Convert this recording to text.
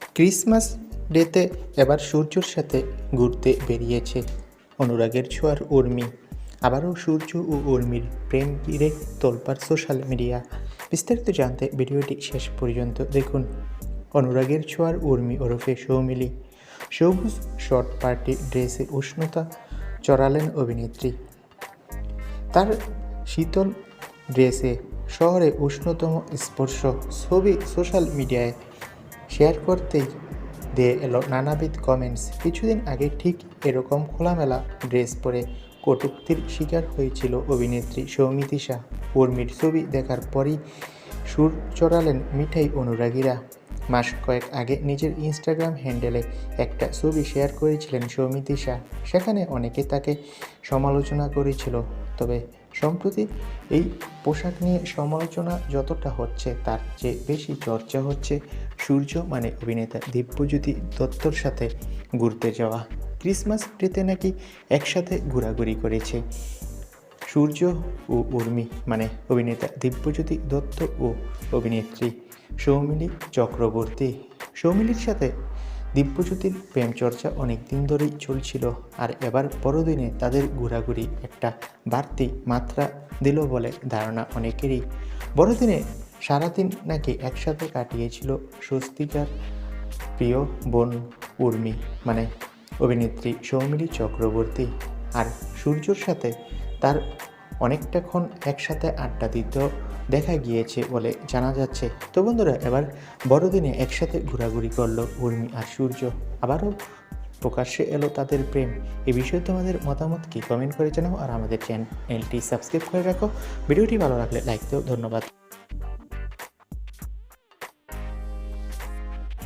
Christmas ডেতে এবার সূর্যর সাথে ঘুরতে বেরিয়েছে অনুরাগের ছোঁয়ার উর্মি। আবারও সূর্য ও উর্মির প্রেম ঘিরে তোলপাড় সোশ্যাল মিডিয়া। বিস্তারিত জানতে ভিডিওটি শেষ পর্যন্ত দেখুন। অনুরাগের ছোঁয়ার উর্মি ওরফে সৌমিলি। সবুজ, শর্ট পার্টি ড্রেসে উষ্ণতা, চড়ালেন অভিনেত্রী। তার শীতল ড্রেসে শহরে উষ্ণতম স্পর্শ ছবি সোশ্যাল মিডিয়ায়। শেয়ার করতেই দিয়ে এলো নানাবিধ কমেন্টস কিছুদিন আগে ঠিক এরকম খোলামেলা ড্রেস পরে কটূক্তির শিকার হয়েছিল অভিনেত্রী সৌমিতি শাহ। উর্মির ছবি দেখার পরই সুর চড়ালেন মিঠাই অনুরাগীরা। মাস কয়েক আগে নিজের ইনস্টাগ্রাম হ্যান্ডেলে একটা ছবি শেয়ার করেছিলেন সৌমিতি শাহ। সেখানে অনেকে তাকে সমালোচনা করেছিল। তবে সম্প্রতি এই পোশাক নিয়ে সমালোচনা যতটা হচ্ছে, তার চেয়ে বেশি চর্চা হচ্ছে সূর্য মানে অভিনেতা দিব্যজ্যোতি দত্তর সাথে ঘুরতে যাওয়া। ক্রিসমাস ডেতে নাকি একসাথে ঘোরাঘুরি করেছে। সূর্য ও উর্মি মানে অভিনেতা দিব্যজ্যোতি দত্ত ও অভিনেত্রী সৌমিলি চক্রবর্তী। সৌমিলির সাথে দিব্যজ্যোতির প্রেম চর্চা অনেক দিন ধরেই চলছিল আর এবার বড়দিনে তাদের ঘোরাঘুরি একটা বাড়তি মাত্রা দিল বলে ধারণা অনেকেরই। বড়দিনে সারাদিন নাকি একসাথে কাটিয়েছিল স্বস্তিকার প্রিয় বোন উর্মি মানে অভিনেত্রী সৌমিলি চক্রবর্তী আর সূর্যর সাথে তার অনেকটাক্ষণ একসাথে আড্ডা দিতেও দেখা গিয়েছে বলে জানা যাচ্ছে। তো বন্ধুরা, এবার বড়দিনে একসাথে ঘোরাঘুরি করল উর্মি আর সূর্য। আবারও প্রকাশ্যে এলো তাদের প্রেম। এই বিষয়ে তোমাদের মতামত কি? কমেন্ট করে জানাও আর আমাদের চ্যানেলটি সাবস্ক্রাইব করে রাখো। ভিডিওটি ভালো লাগলে লাইক দিও। ধন্যবাদ।